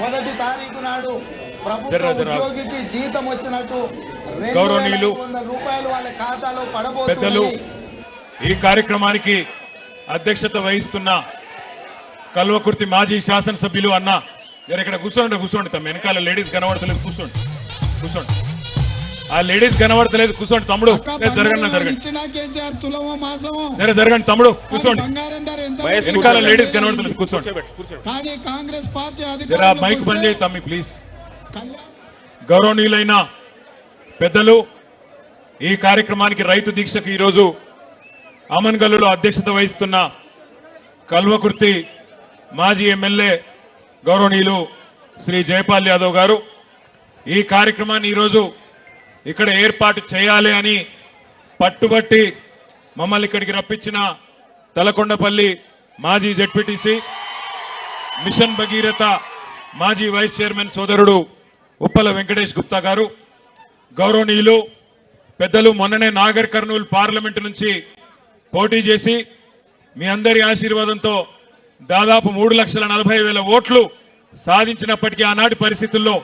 మొదటి తారీఖు నాడు ప్రభుత్వ. ఉద్యోగికి జీతం వచ్చినట్టు గౌరవనీయులు, రూపాయలు వాళ్ళ ఖాతాలో పెద్దలు ఈ కార్యక్రమానికి అధ్యక్షత వహిస్తున్న కల్వకుర్తి మాజీ శాసనసభ్యులు అన్న ఇక్కడ కూర్చోండి కూర్చోండి తమ వెనకాల లేడీస్ కనబడతలేదు కూర్చోండి కూర్చోండి. ఆ లేడీస్ కనబడతలేదు. కూర్చోండి తమ్ముడు. జరగండి జరగండి. తమ్ముడు. కూర్చోండి. వెనకాల లేడీస్ కనబడతలేదు. కూర్చోండి. కానీ కాంగ్రెస్ పార్టీ మైక్ బంద్ చేయి తమ్మి ప్లీజ్ గౌరవనీయులైన పెద్దలు ఈ కార్యక్రమానికి రైతు దీక్షకు ఈరోజు అమన్గల్లులో అధ్యక్షత వహిస్తున్న కల్వకుర్తి మాజీ ఎమ్మెల్యే గౌరవనీయులు శ్రీ జయపాల్ యాదవ్ గారు. ఈ కార్యక్రమాన్ని ఈరోజు ఇక్కడ ఏర్పాటు చేయాలి అని పట్టుబట్టి మమ్మల్ని ఇక్కడికి రప్పించిన తలకొండపల్లి మాజీ జడ్పీటీసీ మిషన్ భగీరథ మాజీ వైస్ చైర్మన్ సోదరుడు ఉప్పల వెంకటేష్ గుప్తా గారు గౌరవనీయులు పెద్దలు మొన్ననే నాగర్ కర్నూలు పార్లమెంటు నుంచి పోటీ చేసి మీ అందరి ఆశీర్వాదంతో దాదాపు మూడు లక్షల నలభై వేల ఓట్లు సాధించినప్పటికీ ఆనాటి పరిస్థితుల్లో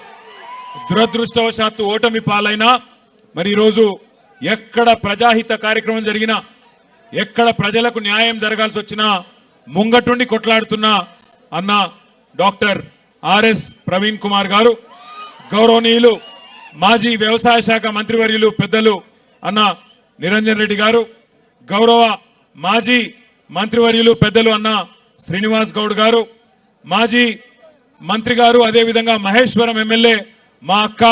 దురదృష్టవశాత్తు ఓటమి పాలైనా మరి ఈరోజు ఎక్కడ ప్రజాహిత కార్యక్రమం జరిగినా ఎక్కడ ప్రజలకు న్యాయం జరగాల్సి వచ్చినా ముంగటుండి కొట్లాడుతున్న అన్న డాక్టర్ ఆర్ఎస్ ప్రవీణ్ కుమార్ గారు గౌరవనీయులు మాజీ వ్యవసాయ శాఖ మంత్రివర్యులు పెద్దలు అన్న నిరంజన్ రెడ్డి గారు గౌరవ మాజీ మంత్రివర్యులు పెద్దలు అన్న శ్రీనివాస్ గౌడ్ గారు మాజీ మంత్రి గారు అదేవిధంగా మహేశ్వరం ఎమ్మెల్యే మా అక్క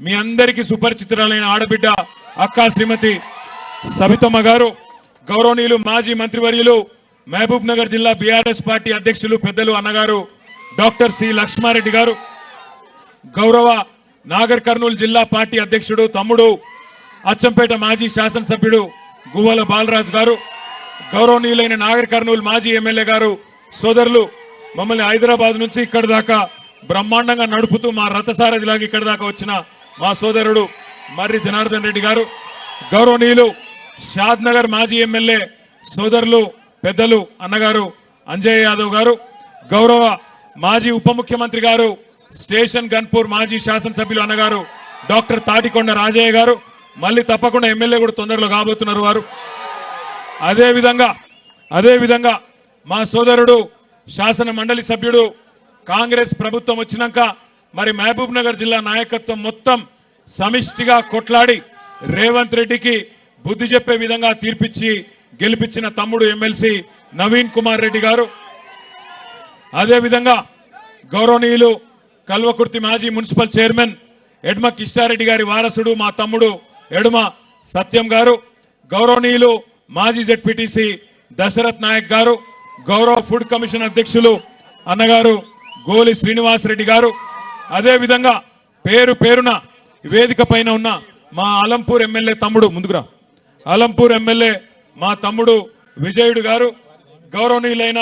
మీ అందరికీ సుపరిచితురాలైన ఆడబిడ్డ అక్క శ్రీమతి సబితమ్మ గారు గౌరవనీయులు మాజీ మంత్రివర్యులు మహబూబ్ నగర్ జిల్లా బీఆర్ఎస్ పార్టీ అధ్యక్షులు పెద్దలు అన్నగారు డాక్టర్ సి లక్ష్మారెడ్డి గారు గౌరవ నాగర్ కర్నూలు జిల్లా పార్టీ అధ్యక్షుడు తమ్ముడు అచ్చంపేట మాజీ శాసనసభ్యుడు గువ్వల బాలరాజు గారు గౌరవనీయులైన నాగర్ కర్నూలు మాజీ ఎమ్మెల్యే గారు సోదరులు మమ్మల్ని హైదరాబాద్ నుంచి ఇక్కడి దాకా బ్రహ్మాండంగా నడుపుతూ మా రథసారథిలాగా ఇక్కడి దాకా వచ్చిన మా సోదరుడు మర్రి జనార్దన్ రెడ్డి గారు గౌరవనీయులు షాద్ నగర్ మాజీ ఎమ్మెల్యే సోదరులు పెద్దలు అన్నగారు అంజయ్ యాదవ్ గారు గౌరవ మాజీ ఉప ముఖ్యమంత్రి గారు స్టేషన్ గన్పూర్ మాజీ శాసనసభ్యులు అన్నగారు డాక్టర్ తాటికొండ రాజయ్య గారు మళ్ళీ తప్పకుండా ఎమ్మెల్యే కూడా తొందరలో కాబోతున్నారు వారు. అదేవిధంగా అదేవిధంగా మా సోదరుడు శాసన మండలి సభ్యుడు కాంగ్రెస్ ప్రభుత్వం వచ్చినాక మరి మహబూబ్ నగర్ జిల్లా నాయకత్వం మొత్తం సమిష్టిగా కొట్లాడి రేవంత్ రెడ్డికి బుద్ధి చెప్పే విధంగా తీర్పిచ్చి గెలిపించిన తమ్ముడు ఎమ్మెల్సీ నవీన్ కుమార్ రెడ్డి గారు. అదేవిధంగా గౌరవనీయులు కల్వకుర్తి మాజీ మున్సిపల్ చైర్మన్ ఎడ్మ కిష్టారెడ్డి గారి వారసుడు మా తమ్ముడు ఎడమ సత్యం గారు గౌరవనీయులు మాజీ జెడ్పీటీసీ దశరథ్ నాయక్ గారు గౌరవ ఫుడ్ కమిషన్ అధ్యక్షులు అన్నగారు గోలి శ్రీనివాస్ రెడ్డి గారు అదేవిధంగా పేరు పేరున వేదిక పైన ఉన్న మా అలంపూర్ ఎమ్మెల్యే తమ్ముడు ముందుకురా. అలంపూర్ ఎమ్మెల్యే మా తమ్ముడు విజయుడు గారు గౌరవనీయులైన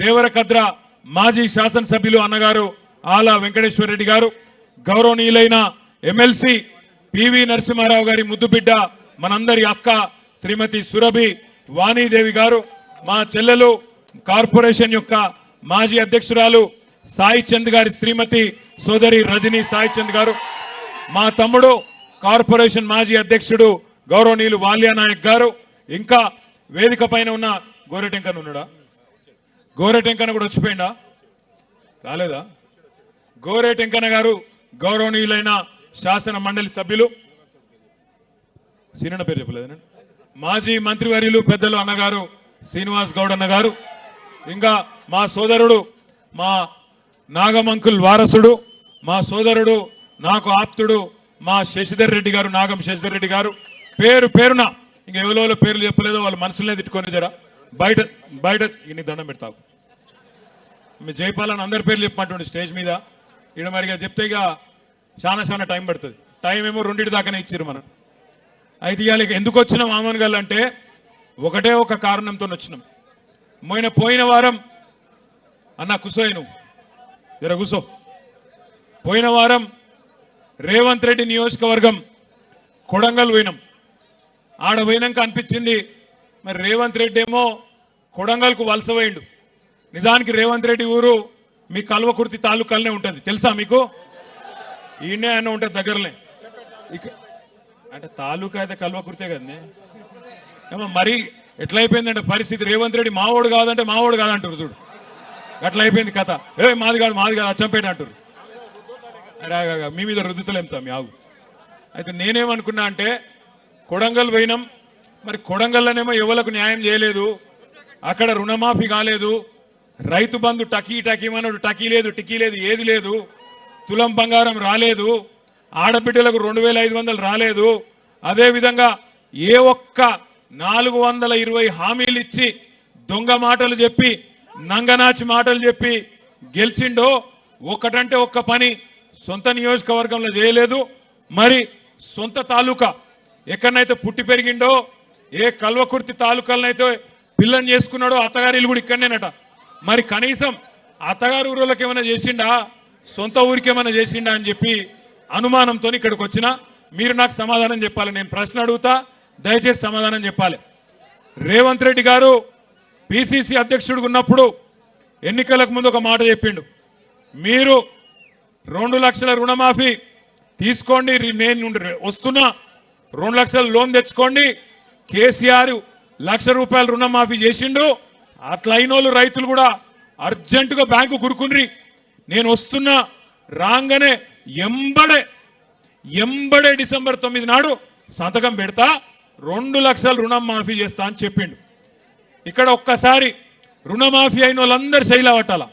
దేవరకద్ర మాజీ శాసనసభ్యులు అన్నగారు ఆలా వెంకటేశ్వర రెడ్డి గారు గౌరవనీయులైన ఎమ్మెల్సీ పివి నరసింహారావు గారి ముద్దుబిడ్డ మనందరి అక్క శ్రీమతి సురభి వాణీదేవి గారు మా చెల్లెలు కార్పొరేషన్ యొక్క మాజీ అధ్యక్షురాలు సాయి చంద్ గారి శ్రీమతి సోదరి రజనీ సాయి చంద్ గారు మా తమ్ముడు కార్పొరేషన్ మాజీ అధ్యక్షుడు గౌరవనీయులు వాల్యా నాయక్ గారు ఇంకా వేదిక పైన ఉన్న గోరెటెంకన్ ఉన్నాడా? గోరెటెంకన్ కూడా వచ్చిపోయిందా రాలేదా? గోరెటెంకన గారు గౌరవనీయులైన శాసన మండలి సభ్యులు. సీనన్న పేరు చెప్పలేదు మాజీ మంత్రివర్యులు పెద్దలు అన్నగారు శ్రీనివాస్ గౌడ్ అన్న గారు ఇంకా మా సోదరుడు మా నాగమంకుల్ వారసుడు మా సోదరుడు నాకు ఆప్తుడు మా శశిధర్ రెడ్డి గారు నాగం శశిధర్ రెడ్డి గారు. పేరు పేరున ఇంక ఎవరో పేర్లు చెప్పలేదో వాళ్ళ మనసులనే తిట్టుకొని జరా. బయట బయట ఇన్ని దండం పెడతావు. మీ జైపాలని అందరి పేర్లు చెప్పమంటుండే స్టేజ్ మీద. ఇక్కడ మరిగా చెప్తే ఇక చాలా చాలా టైం పడుతుంది. టైం ఏమో రెండింటి దాకానే ఇచ్చారు మనం. అయితే ఇవాళ ఇక ఎందుకు వచ్చినాం ఆమన్ గల్ అంటే ఒకటే ఒక కారణంతో వచ్చినాం. పోయిన పోయిన వారం అన్న కుసోయ్ నువ్వు. జర కూసో. పోయిన వారం రేవంత్ రెడ్డి నియోజకవర్గం కొడంగల్ పోయినాం. ఆడ పోయినాక అనిపించింది మరి రేవంత్ రెడ్డి ఏమో కొడంగల్కు వలస పోయిండు. నిజానికి రేవంత్ రెడ్డి ఊరు మీ కల్వకుర్తి తాలూకాలనే ఉంటుంది. తెలుసా మీకు? ఈయనే అన్న ఉంటుంది దగ్గరనే. ఇక అంటే తాలూకా అయితే కల్వకుర్తే కదండి. ఏమో మరి ఎట్లయిపోయిందంటే పరిస్థితి రేవంత్ రెడ్డి మావోడు కాదంటే మావోడు కాదంటారు చూడు. అట్లా అయిపోయింది కథ. ఏ మాది కాదు మాది కాదు అచ్చంపేట అంటారు అరే మీ మీద రుద్దుతలేం మీ ఆవు అయితే నేనేమనుకున్నా అంటే కొడంగల్ పోయినాం. మరి కొడంగల్లోనేమో ఎవలకు న్యాయం చేయలేదు. అక్కడ రుణమాఫీ కాలేదు. రైతు బంధు టకీ టకీ మనడు టకీ లేదు టికీ లేదు ఏది లేదు. తులం బంగారం రాలేదు. ఆడబిడ్డలకు రెండు వేల ఐదు వందలు రాలేదు. అదేవిధంగా ఏ ఒక్క నాలుగు వందల ఇరవై హామీలు ఇచ్చి దొంగ మాటలు చెప్పి నంగనాచి మాటలు చెప్పి గెలిచిండో ఒక్కటంటే ఒక్క పని సొంత నియోజకవర్గంలో చేయలేదు. మరి సొంత తాలూకా ఎక్కడనైతే పుట్టి పెరిగిండో ఏ కల్వకుర్తి తాలూకాలనైతే పిల్లని చేసుకున్నాడో అత్తగారి ఇల్లు కూడా ఇక్కడనేనట. మరి కనీసం అత్తగారి ఊరులకు ఏమైనా చేసిండా సొంత ఊరికి ఏమైనా చేసిండా అని చెప్పి అనుమానంతో ఇక్కడికి వచ్చిన. మీరు నాకు సమాధానం చెప్పాలి నేను ప్రశ్న అడుగుతా దయచేసి సమాధానం చెప్పాలి. రేవంత్ రెడ్డి గారు పిసిసి అధ్యక్షుడు ఉన్నప్పుడు ఎన్నికలకు ముందు ఒక మాట చెప్పిండు. మీరు రెండు లక్షల రుణమాఫీ తీసుకోండి నేను వస్తున్నా రెండు లక్షల లోన్ తెచ్చుకోండి. కేసీఆర్ లక్ష రూపాయల రుణమాఫీ చేసిండు. అట్లయిన వాళ్ళు రైతులు కూడా అర్జెంటుగా బ్యాంకు కురుకుండ్రి నేను వస్తున్నా రాగానే ఎంబడే ఎంబడే డిసెంబర్ తొమ్మిది నాడు సంతకం పెడతా రెండు లక్షల రుణం మాఫీ చేస్తా అని చెప్పిండు. ఇక్కడ ఒక్కసారి రుణమాఫీ అయిన వాళ్ళందరూ శైలా పట్టాల.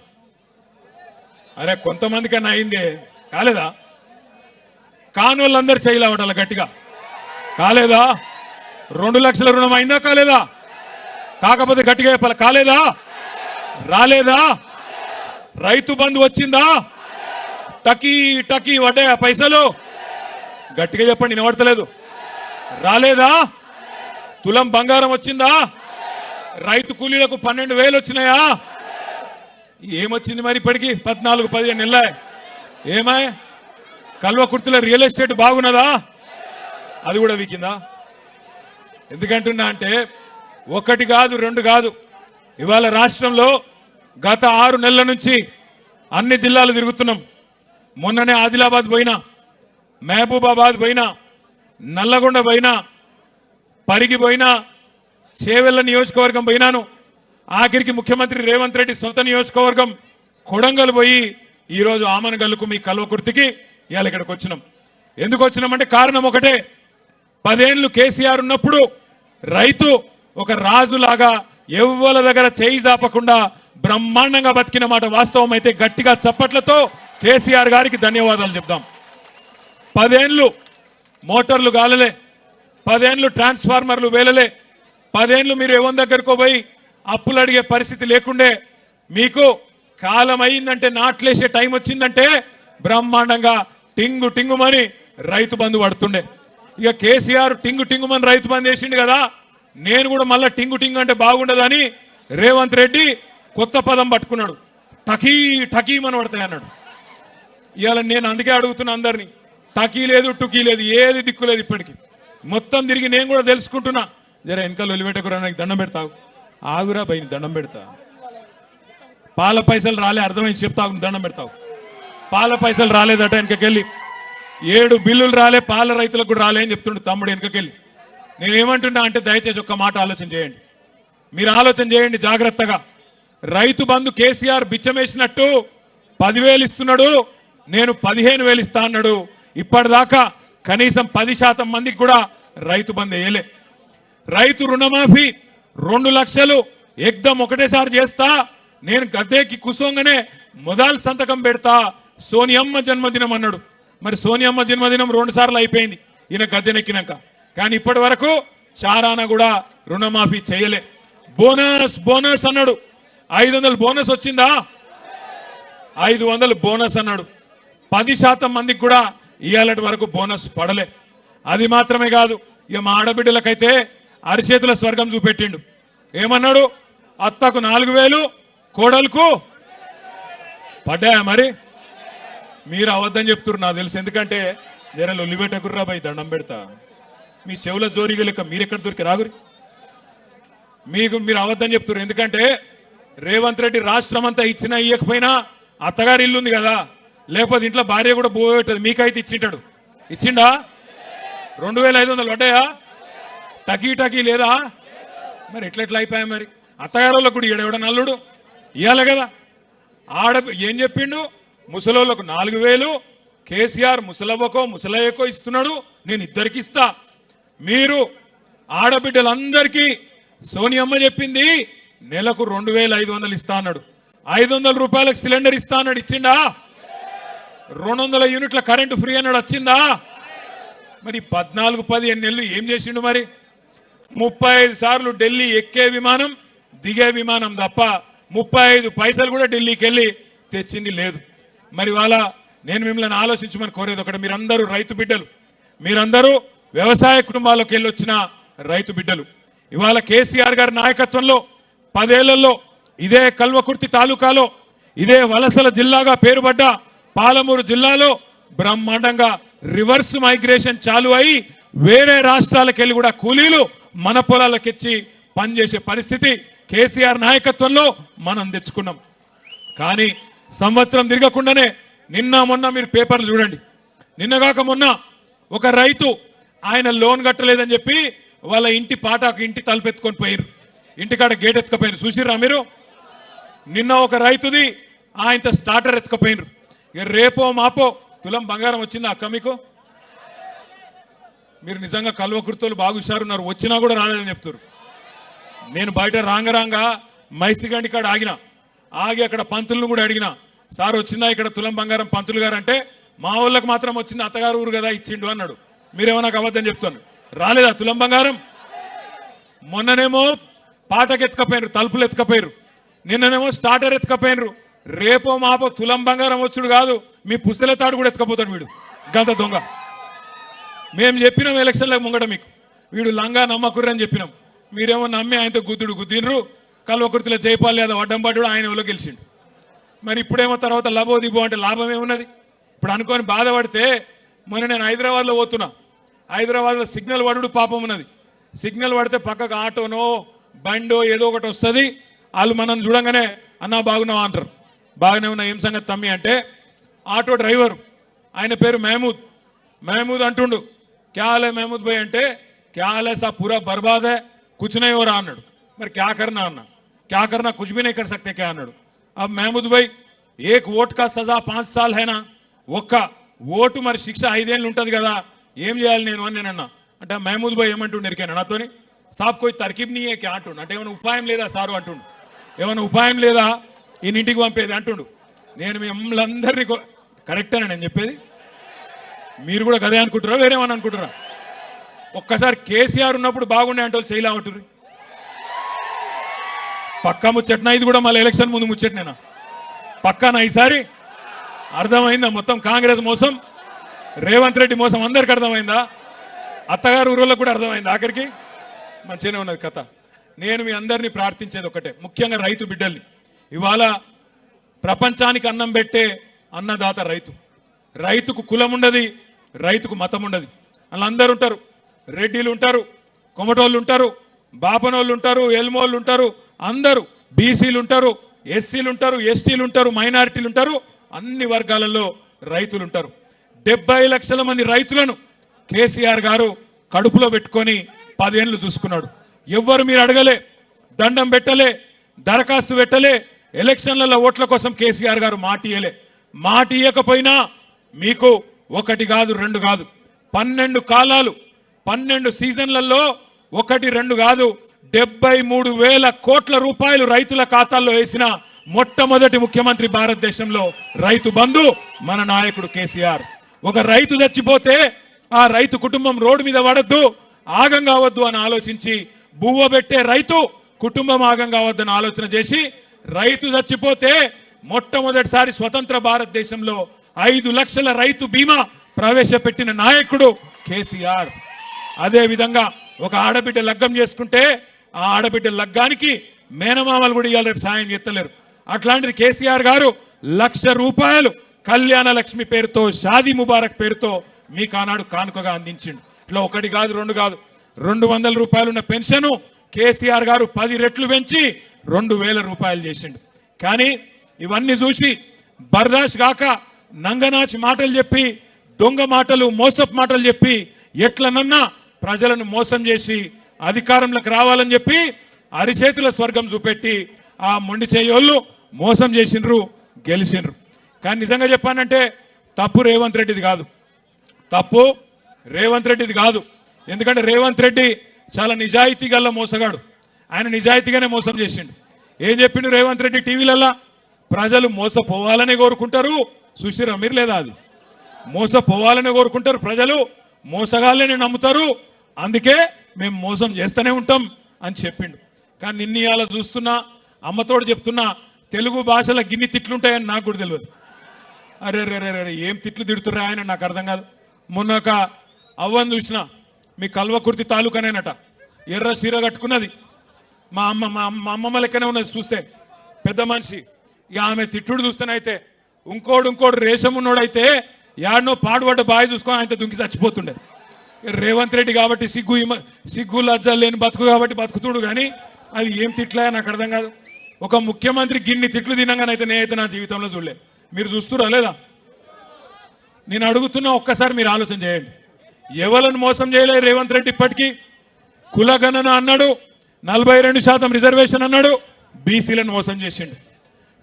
అరే కొంతమందికన్నా అయిందే. కాలేదా? కాని వాళ్ళందరూ శైలా పట్టాల గట్టిగా. కాలేదా? రెండు లక్షల రుణం అయిందా? కాలేదా? కాకపోతే గట్టిగా చెప్పాలి? కాలేదా? రాలేదా? రైతు బంధు వచ్చిందా? టకీ టకీ వడ్డాయా పైసలు? గట్టిగా చెప్పండి వినబడతలేదు. రాలేదా? తులం బంగారం వచ్చిందా? రైతు కూలీలకు పన్నెండు వేలు వచ్చినాయా? ఏమొచ్చింది మరి ఇప్పటికి? పద్నాలుగు పదిహేను నెలల. ఏమాయ్ కల్వకుర్తిలో రియల్ ఎస్టేట్ బాగున్నదా? అది కూడా వీకిందా? ఎందుకంటున్నా అంటే ఒకటి కాదు రెండు కాదు. ఇవాళ రాష్ట్రంలో గత ఆరు నెలల నుంచి అన్ని జిల్లాలు తిరుగుతున్నాం. మొన్ననే ఆదిలాబాద్ పోయినా మహబూబాబాద్ పోయినా నల్లగొండ పోయినా పరిగి పోయినా చేవెళ్ళ నియోజకవర్గం పోయినాను. ఆఖరికి ముఖ్యమంత్రి రేవంత్ రెడ్డి సొంత నియోజకవర్గం కొడంగల్ పోయి ఈరోజు ఆమనగల్లుకు మీ కల్వకుర్తికి ఇవాళ ఇక్కడికి వచ్చినాం. ఎందుకు వచ్చినామంటే కారణం ఒకటే. పదేళ్ళు కేసీఆర్ ఉన్నప్పుడు రైతు ఒక రాజులాగా ఎవ్వల దగ్గర చేయి జాపకుండా బ్రహ్మాండంగా బతికిన మాట వాస్తవం అయితే గట్టిగా చప్పట్లతో కేసీఆర్ గారికి ధన్యవాదాలు చెప్దాం. పదేళ్ళు మోటార్లు గాలలే. పదేండ్లు ట్రాన్స్ఫార్మర్లు వేలలే. పదేళ్ళు మీరు ఎవరి దగ్గరకు పోయి అప్పులు అడిగే పరిస్థితి లేకుండే మీకు కాలం అయిందంటే నాట్లేసే టైం వచ్చిందంటే బ్రహ్మాండంగా టింగు టింగుమని రైతు బంధు పడుతుండే. ఇక కేసీఆర్ టింగు టింగుమని రైతు బంధు వేసిండు కదా నేను కూడా మళ్ళీ టింగు టింగు అంటే బాగుండదని రేవంత్ రెడ్డి కొత్త పదం పట్టుకున్నాడు. టకీ టకీమని పడతాయి అన్నాడు. ఇవాళ నేను అందుకే అడుగుతున్నా అందరినీ టకీ లేదు టుకీ లేదు ఏది దిక్కు లేదు ఇప్పటికి. మొత్తం తిరిగి నేను కూడా తెలుసుకుంటున్నా జర వెనకాల ఒలిపెట్టకురా నాకు దండం పెడతావు. ఆగురా బయట దండం పెడతా. పాల పైసలు రాలే అర్థమైంది చెప్తావు దండం పెడతావు. పాల పైసలు రాలేదట వెనకకెళ్ళి. ఏడు బిల్లులు రాలే పాల రైతులకు కూడా రాలే అని చెప్తుండే తమ్ముడు వెనకకెళ్ళి. నేను ఏమంటున్నా అంటే దయచేసి ఒక్క మాట ఆలోచన చేయండి. మీరు ఆలోచన చేయండి జాగ్రత్తగా. రైతు బంధు కేసీఆర్ బిచ్చమేసినట్టు పదివేలు ఇస్తున్నాడు నేను పదిహేను వేలు ఇస్తా అన్నాడు. ఇప్పటిదాకా కనీసం పది శాతం మందికి కూడా రైతు బంధు వేయలే. రైతు రుణమాఫీ రెండు లక్షలు ఎగ్దం ఒకటేసారి చేస్తా. నేను గద్దెకి కుసోంగానే మొదలు సంతకం పెడతా. సోనియమ్మ జన్మదినం అన్నాడు. మరి సోనియమ్మ జన్మదినం రెండు సార్లు అయిపోయింది. ఈయన గద్దెనెక్కినాక కానీ ఇప్పటి వరకు చారాన కూడా రుణమాఫీ చేయలే. బోనస్ బోనస్ అన్నాడు. ఐదు వందలు బోనస్ వచ్చిందా? ఐదు వందలు బోనస్ అన్నాడు. పది శాతం మందికి కూడా ఇవాళ వరకు బోనస్ పడలే. అది మాత్రమే కాదు ఇక మా ఆడబిడ్డలకైతే అరిచేతుల స్వర్గం చూపెట్టిండు. ఏమన్నాడు? అత్తకు నాలుగు వేలు కోడలకు పడ్డాయా మరి? మీరు అవద్దని చెప్తున్నారు నాకు తెలుసు. ఎందుకంటే జర లొల్లిపెట్టకుర్రా బై దండం పెడతా. మీ చెవుల జోరిగా లెక్క మీరెక్కడ దొరికి రాగురి? మీకు మీరు అవద్దని చెప్తున్నారు. ఎందుకంటే రేవంత్ రెడ్డి రాష్ట్రం అంతా ఇచ్చినా ఇవ్వకపోయినా అత్తగారి ఇల్లు ఉంది కదా. లేకపోతే ఇంట్లో భార్య కూడా పోయేటది. మీకైతే ఇచ్చింటాడు. ఇచ్చిండా? రెండు వేల ఐదు వందలు పడ్డాయా? టకీ టకీ లేదా? మరి ఎట్లా ఎట్లా అయిపోయా మరి? అత్తగారు వాళ్ళకు కూడా ఈడెవడ నల్లుడు? ఇవ్వాలి కదా. ఆడ ఏం చెప్పిండు? ముసలోళ్ళకు నాలుగు వేలు కేసీఆర్ ముసలవ్వకో ముసలయ్యకో ఇస్తున్నాడు నేను ఇద్దరికి ఇస్తా. మీరు ఆడబిడ్డలందరికీ సోనియమ్మ చెప్పింది నెలకు రెండు వేల ఐదు వందలు ఇస్తా అన్నాడు. ఐదు వందల రూపాయలకు సిలిండర్ ఇస్తా అన్నాడు ఇచ్చిండా? రెండు వందల యూనిట్ల కరెంటు ఫ్రీ అన్నాడు వచ్చిందా? మరి పద్నాలుగు పదిహేను నెలలు ఏం చేసిండు మరి? ముప్పై ఐదు సార్లు ఢిల్లీ ఎక్కే విమానం దిగే విమానం తప్ప ముప్పై ఐదు పైసలు కూడా ఢిల్లీకి వెళ్ళి తెచ్చింది లేదు. మరి వాళ్ళ నేను మిమ్మల్ని ఆలోచించమని కోరేది ఒకటి మీరందరూ రైతు బిడ్డలు. మీరందరూ వ్యవసాయ కుటుంబాలకు వెళ్ళి వచ్చిన రైతు బిడ్డలు. ఇవాళ కేసీఆర్ గారి నాయకత్వంలో పదేళ్ళలో ఇదే కల్వకుర్తి తాలూకాలో ఇదే వలసల జిల్లాగా పేరుపడ్డ పాలమూరు జిల్లాలో బ్రహ్మాండంగా రివర్స్ మైగ్రేషన్ చాలు అయి వేరే రాష్ట్రాలకు వెళ్ళి కూడా కూలీలు మన పొలాలకిచ్చి పనిచేసే పరిస్థితి కేసీఆర్ నాయకత్వంలో మనం తెచ్చుకున్నాం. కానీ సంవత్సరం తిరగకుండానే నిన్న మొన్న మీరు పేపర్లు చూడండి. నిన్నగాక మొన్న ఒక రైతు ఆయన లోన్ కట్టలేదని చెప్పి వాళ్ళ ఇంటి పాటాకు ఇంటి తలుపెత్తుకొని పోయారు ఇంటికాడ గేట్ ఎత్తుకపోయారు చూసిర్రా మీరు? నిన్న ఒక రైతుది ఆయనతో స్టార్టర్ ఎత్తుకపోయినరు రేపో మాపో తులం బంగారం వచ్చిందా అక్క మీకు? మీరు నిజంగా కల్వకుర్తోలు బాగుసారు ఉన్నారు వచ్చినా కూడా రాలేదని చెప్తారు నేను బయట రాంగ రాంగ మైసిగండి కాడ ఆగిన. ఆగి అక్కడ పంతులను కూడా అడిగిన. సార్ వచ్చిందా ఇక్కడ తులం బంగారం పంతులు గారు అంటే మా వాళ్ళకి మాత్రం వచ్చింది అత్తగారు ఊరు కదా ఇచ్చిండు అన్నాడు. మీరేమో నాకు అబద్ధం చెప్తాను రాలేదా తులం బంగారం? మొన్ననేమో పాటకు ఎత్తుకపోయినరు తలుపులు ఎత్తుకపోయారు నిన్ననేమో స్టార్టర్ ఎత్తుకపోయినరు రేపో మాపో తులం బంగారం వచ్చుడు కాదు మీ పుస్తల తాడు కూడా ఎత్తుకపోతాడు వీడు. గంత దొంగ. మేము చెప్పినాం ఎలక్షన్లకు ముంగట మీకు. వీడు లంగా నమ్మకుర్రని చెప్పినాం. మీరేమో నమ్మి ఆయనతో గుద్దుడు గుద్దినరు కల్వకుర్తిలో జైపాల్ యాదవ్ అడ్డం ఆయన ఎవరో గెలిచిండు. మరి ఇప్పుడేమో తర్వాత లభో దిబో అంటే లాభం ఏమున్నది ఇప్పుడు అనుకొని బాధపడితే మొన్న నేను హైదరాబాద్లో పోతున్నా. హైదరాబాద్లో సిగ్నల్ పడుడు పాపం ఉన్నది. సిగ్నల్ పడితే పక్కకు ఆటోనో బండో ఏదో ఒకటి వస్తుంది. వాళ్ళు మనం చూడంగానే అన్నా బాగున్నావా? అంటారు. బాగానే ఉన్నా. ఏం సంగతి తమ్మి అంటే ఆటో డ్రైవర్. ఆయన పేరు మహమూద్. మహమూద్ అంటుండు క్యా మహమూద్ భాయ్ అంటే క్యా హాలే సా పూరా బర్బాద్ హై కుచ్ నై హో అన్నాడు మరి క్యా కర్నా అన్న క్యా కర్నా కుచ్ భీ నై కర్ సక్తే క్యా అన్నాడు అబ్ మహమూద్ భాయ్ ఏక్ ఓట్ కా సజా పాంచ్ సాల్ హైనా ఒక్క ఓటు మరి శిక్ష ఐదేళ్ళు ఉంటుంది కదా ఏం చేయాలి నేను అని నేనన్నా అంటే మహమూద్ భాయ్ ఏమంటుండు ఎరికాను నాతోని సాబ్ కోయి తర్కీబ్ నీయే క్యా అంటుండు అంటే ఏమైనా ఉపాయం లేదా సారు అంటుండు ఏమైనా ఉపాయం లేదా ఈయన ఇంటికి పంపేది అంటుండు నేను మిమ్మల్ని అందరినీ కరెక్టేనా నేను చెప్పేది మీరు కూడా కదే అనుకుంటారా వేరేమని అనుకుంటారా ఒక్కసారి కేసీఆర్ ఉన్నప్పుడు బాగుండే అంటే వాళ్ళు చేయలే పక్కా ముచ్చట్నా? ఇది కూడా మళ్ళీ ఎలక్షన్ ముందు ముచ్చట్నేనా? పక్కానా ఈసారి? అర్థమైందా మొత్తం? కాంగ్రెస్ మోసం రేవంత్ రెడ్డి మోసం అందరికి అర్థమైందా? అత్తగారు ఊరోళ్ళకు కూడా అర్థమైందా ఆఖరికి? మంచిగానే ఉన్నది కథ. నేను మీ అందరినీ ప్రార్థించేది ఒకటే ముఖ్యంగా రైతు బిడ్డల్ని. ఇవాళ ప్రపంచానికి అన్నం పెట్టే అన్నదాత రైతు. రైతుకు కులం ఉండదు రైతుకు మతం ఉండదు. వాళ్ళందరూ ఉంటారు. రెడ్డిలు ఉంటారు కొమటోళ్ళు ఉంటారు బాపనోళ్ళు ఉంటారు ఎల్మోళ్ళు ఉంటారు అందరూ బీసీలు ఉంటారు ఎస్సీలు ఉంటారు ఎస్టీలు ఉంటారు మైనారిటీలు ఉంటారు అన్ని వర్గాలలో రైతులు ఉంటారు. డెబ్బై లక్షల మంది రైతులను కేసీఆర్ గారు కడుపులో పెట్టుకొని పదేళ్ళు చూసుకున్నాడు. ఎవ్వరు మీరు అడగలే దండం పెట్టలే దరఖాస్తు పెట్టలే ఎలక్షన్లలో ఓట్ల కోసం కేసీఆర్ గారు మాట ఇయ్యలే మాట ఇయ్యకపోయినా మీకు ఒకటి కాదు రెండు కాదు. పన్నెండు కాలాలు పన్నెండు సీజన్లలో ఒకటి రెండు కాదు. డెబ్బై మూడు వేల కోట్ల రూపాయలు రైతుల ఖాతాల్లో వేసిన మొట్టమొదటి ముఖ్యమంత్రి భారతదేశంలో రైతు బంధు మన నాయకుడు కేసీఆర్. ఒక రైతు చచ్చిపోతే ఆ రైతు కుటుంబం రోడ్డు మీద పడద్దు ఆగం కావద్దు అని ఆలోచించి బువ్వ పెట్టే రైతు కుటుంబం ఆగం కావద్దని ఆలోచన చేసి రైతు చచ్చిపోతే మొట్టమొదటిసారి స్వతంత్ర భారతదేశంలో ఐదు లక్షల రైతు బీమా ప్రవేశపెట్టిన నాయకుడు కేసీఆర్. అదే విధంగా ఒక ఆడబిడ్డ లగ్గం చేసుకుంటే ఆ ఆడబిడ్డ లగ్గానికి మేనమామలు కూడా ఇవాళ రేపు సాయం చేస్తలేరు. అట్లాంటిది కేసీఆర్ గారు లక్ష రూపాయలు కళ్యాణ లక్ష్మి పేరుతో షాదీ ముబారక్ పేరుతో మీకు ఆనాడు కానుకగా అందించిండు. ఇట్లా ఒకటి కాదు రెండు కాదు. రెండు వందల రూపాయలు ఉన్న కేసీఆర్ గారు పది రెట్లు పెంచి రెండు వేల రూపాయలు చేసిండు. కానీ ఇవన్నీ చూసి బర్దాష్ కాక నంగనాచి మాటలు చెప్పి దొంగ మాటలు మోసపు మాటలు చెప్పి ఎట్లనన్నా ప్రజలను మోసం చేసి అధికారంలోకి రావాలని చెప్పి అరిచేతుల స్వర్గం చూపెట్టి ఆ మొండి చేయోళ్ళు మోసం చేసిండ్రు గెలిచిండ్రు కానీ నిజంగా చెప్పానంటే తప్పు రేవంత్ రెడ్డిది కాదు. తప్పు రేవంత్ రెడ్డిది కాదు. ఎందుకంటే రేవంత్ రెడ్డి చాలా నిజాయితీ గల్ల మోసగాడు. ఆయన నిజాయితీగానే మోసం చేసిండు. ఏం చెప్పిండు రేవంత్ రెడ్డి టీవీలల్లా? ప్రజలు మోసపోవాలని కోరుకుంటారు చూసిరా మీరు లేదా అది? మోసపోవాలని కోరుకుంటారు ప్రజలు మోసగాళ్ళని నమ్ముతారు. అందుకే మేము మోసం చేస్తూనే ఉంటాం అని చెప్పిండు. కానీ నిన్న ఇవాళ చూస్తున్నా అమ్మతోడు చెప్తున్నా తెలుగు భాషలో గిన్ని తిట్లుంటాయని నాకు కూడా తెలియదు. అరే రే రే రే ఏం తిట్లు తిడుతురా ఆయన? నాకు అర్థం కాదు. మొన్న ఒక అవ్వని చూసిన మీ కల్వకుర్తి తాలూకానేనట. ఎర్ర సీర కట్టుకున్నది. మా అమ్మ మా అమ్మ- మా అమ్మమ్మ లెక్కనే ఉన్నది చూస్తే. పెద్ద మనిషి. ఇక ఆమె తిట్టుడు చూస్తేనైతే ఇంకోడు ఇంకోడు రేషం ఉన్నోడైతే యాడనో పాడుబడ్డ బావి చూసుకొని ఆయన దుంకి చచ్చిపోతుండే. రేవంత్ రెడ్డి కాబట్టి సిగ్గు సిగ్గు లజ్జ లేని బతుకు కాబట్టి బతుకుతుడు కానీ అది ఏం తిట్లే నాకు అర్థం కాదు. ఒక ముఖ్యమంత్రి గిన్ని తిట్లు తినంగానైతే నేనైతే నా జీవితంలో చూడలే. మీరు చూస్తురా లేదా? నేను అడుగుతున్నా ఒక్కసారి మీరు ఆలోచన చేయండి. ఎవరిని మోసం చేయలేదు రేవంత్ రెడ్డి ఇప్పటికీ? కులగణన అన్నాడు నలభై రెండు శాతం రిజర్వేషన్ అన్నాడు బీసీలను మోసం చేసిండు.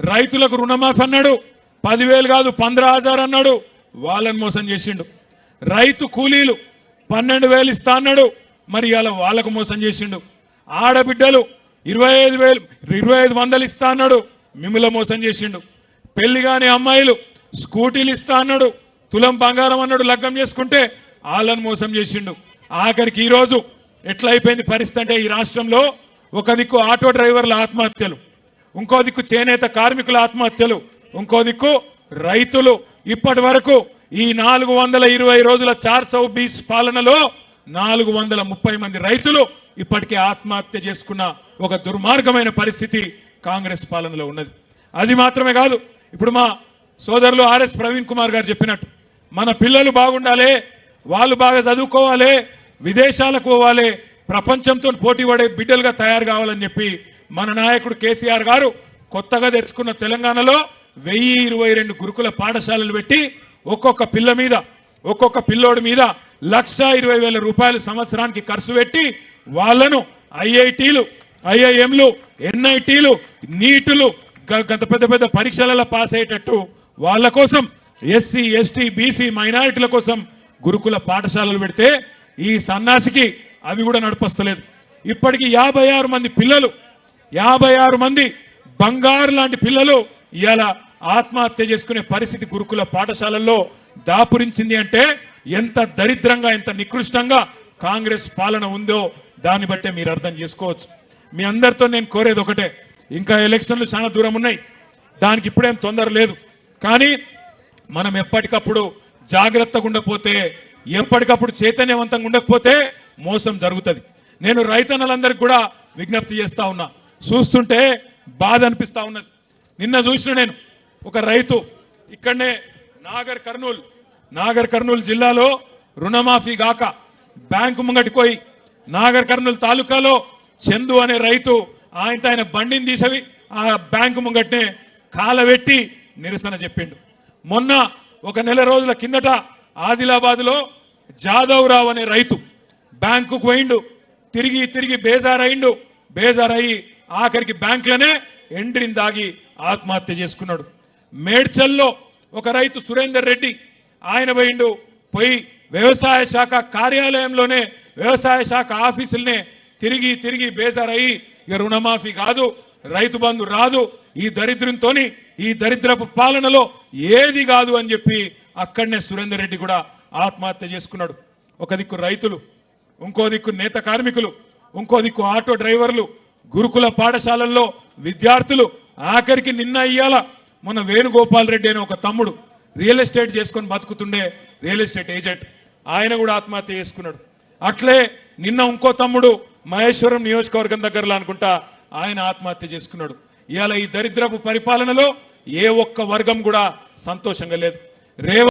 రైతులకు రుణమాఫీ అన్నాడు పదివేలు కాదు పంద్ర హజార్ అన్నాడు. వాళ్ళని మోసం చేసిండు. రైతు కూలీలు పన్నెండు వేలు ఇస్తా అన్నాడు. మరి ఇవాళ వాళ్ళకు మోసం చేసిండు. ఆడబిడ్డలు ఇరవై ఐదు వేలు ఇరవై ఐదు వందలు ఇస్తా అన్నాడు. మిమ్మల్ని మోసం చేసిండు. పెళ్ళి కాని అమ్మాయిలు స్కూటీలు ఇస్తా అన్నాడు. తులం బంగారం అన్నాడు లగ్గం చేసుకుంటే వాళ్ళని మోసం చేసిండు. ఆఖరికి ఈరోజు ఎట్లయిపోయింది పరిస్థితి అంటే ఈ రాష్ట్రంలో ఒక దిక్కు ఆటో డ్రైవర్ల ఆత్మహత్యలు ఇంకో దిక్కు చేనేత కార్మికుల ఆత్మహత్యలు ఇంకో దిక్కు రైతులు ఇప్పటి వరకు ఈ నాలుగు వందల ఇరవై రోజుల చార్ సౌ బీస్ పాలనలో నాలుగు వందల ముప్పై మంది రైతులు ఇప్పటికే ఆత్మహత్య చేసుకున్న ఒక దుర్మార్గమైన పరిస్థితి కాంగ్రెస్ పాలనలో ఉన్నది. అది మాత్రమే కాదు ఇప్పుడు మా సోదరులు ఆర్ఎస్ ప్రవీణ్ కుమార్ గారు చెప్పినట్టు మన పిల్లలు బాగుండాలి వాళ్ళు బాగా చదువుకోవాలి విదేశాలకు పోవాలి ప్రపంచంతో పోటీ పడే బిడ్డలుగా తయారు కావాలని చెప్పి మన నాయకుడు కేసీఆర్ గారు కొత్తగా తెచ్చుకున్న తెలంగాణలో వెయ్యి ఇరవై రెండు గురుకుల పాఠశాలలు పెట్టి ఒక్కొక్క పిల్ల మీద ఒక్కొక్క పిల్లోడి మీద లక్ష ఇరవై వేల రూపాయలు సంవత్సరానికి ఖర్చు పెట్టి వాళ్ళను ఐఐటీలు ఐఐఎంలు ఎన్ఐటీలు నీటులు గ- గత పెద్ద పెద్ద పరీక్షలలో పాస్ అయ్యేటట్టు వాళ్ళ కోసం ఎస్సీ ఎస్టీ బీసీ మైనారిటీల కోసం గురుకుల పాఠశాలలు పెడితే ఈ సన్నాసికి అవి కూడా నడిపస్తలేదు. ఇప్పటికి యాభై ఆరు మంది పిల్లలు యాభై ఆరు మంది బంగారు లాంటి పిల్లలు ఇలా ఆత్మహత్య చేసుకునే పరిస్థితి గురుకుల పాఠశాలల్లో దాపురించింది అంటే ఎంత దరిద్రంగా ఎంత నికృష్టంగా కాంగ్రెస్ పాలన ఉందో దాన్ని బట్టే మీరు అర్థం చేసుకోవచ్చు. మీ అందరితో నేను కోరేది ఒకటే ఇంకా ఎలక్షన్లు చాలా దూరం ఉన్నాయి. దానికి ఇప్పుడేం తొందర లేదు. కానీ మనం ఎప్పటికప్పుడు జాగ్రత్తగా ఉండకపోతే ఎప్పటికప్పుడు చైతన్యవంతంగా ఉండకపోతే మోసం జరుగుతుంది. నేను రైతన్నలందరికీ కూడా విజ్ఞప్తి చేస్తా ఉన్నా. చూస్తుంటే బాధ అనిపిస్తా ఉన్నది. నిన్న చూసిన నేను ఒక రైతు ఇక్కడనే నాగర్ కర్నూల్ నాగర్ కర్నూలు జిల్లాలో రుణమాఫీ గాక బ్యాంకు ముంగటికి పోయి నాగర్ కర్నూలు తాలూకాలో చందు అనే రైతు ఆయన ఆయన బండిని తీసవి ఆ బ్యాంకు ముంగట్నే కాలబెట్టి నిరసన చెప్పిండు. మొన్న ఒక నెల రోజుల కిందట ఆదిలాబాద్లో జాదవ్ రావు అనే రైతు బ్యాంకుకు పోయిండు తిరిగి తిరిగి బేజారయిండు బేజారయ్యి ఆఖరికి బ్యాంకులనే ఎండ్రిని దాగి ఆత్మహత్య చేసుకున్నాడు. మేడ్చల్లో ఒక రైతు సురేందర్ రెడ్డి ఆయన పోయిండు పోయి వ్యవసాయ శాఖ కార్యాలయంలోనే వ్యవసాయ శాఖ ఆఫీసులనే తిరిగి తిరిగి బేజారయ్యి ఇక రుణమాఫీ కాదు రైతు బంధు రాదు ఈ దరిద్రంతోని ఈ దరిద్రపు పాలనలో ఏది కాదు అని చెప్పి అక్కడనే సురేందర్ రెడ్డి కూడా ఆత్మహత్య చేసుకున్నాడు. ఒక దిక్కు రైతులు ఇంకో దిక్కు నేత కార్మికులు ఇంకో దిక్కు ఆటో డ్రైవర్లు గురుకుల పాఠశాలల్లో విద్యార్థులు ఆఖరికి నిన్న ఇయ్యాల మన వేణుగోపాల్ రెడ్డి అనే ఒక తమ్ముడు రియల్ ఎస్టేట్ చేసుకొని బతుకుతుండే రియల్ ఎస్టేట్ ఏజెంట్. ఆయన కూడా ఆత్మహత్య చేసుకున్నాడు. అట్లే నిన్న ఇంకో తమ్ముడు మహేశ్వరం నియోజకవర్గం దగ్గరలో అనుకుంటా ఆయన ఆత్మహత్య చేసుకున్నాడు. ఇవాళ ఈ దరిద్రపు పరిపాలనలో ఏ ఒక్క వర్గం కూడా సంతోషంగా లేదు. రేవ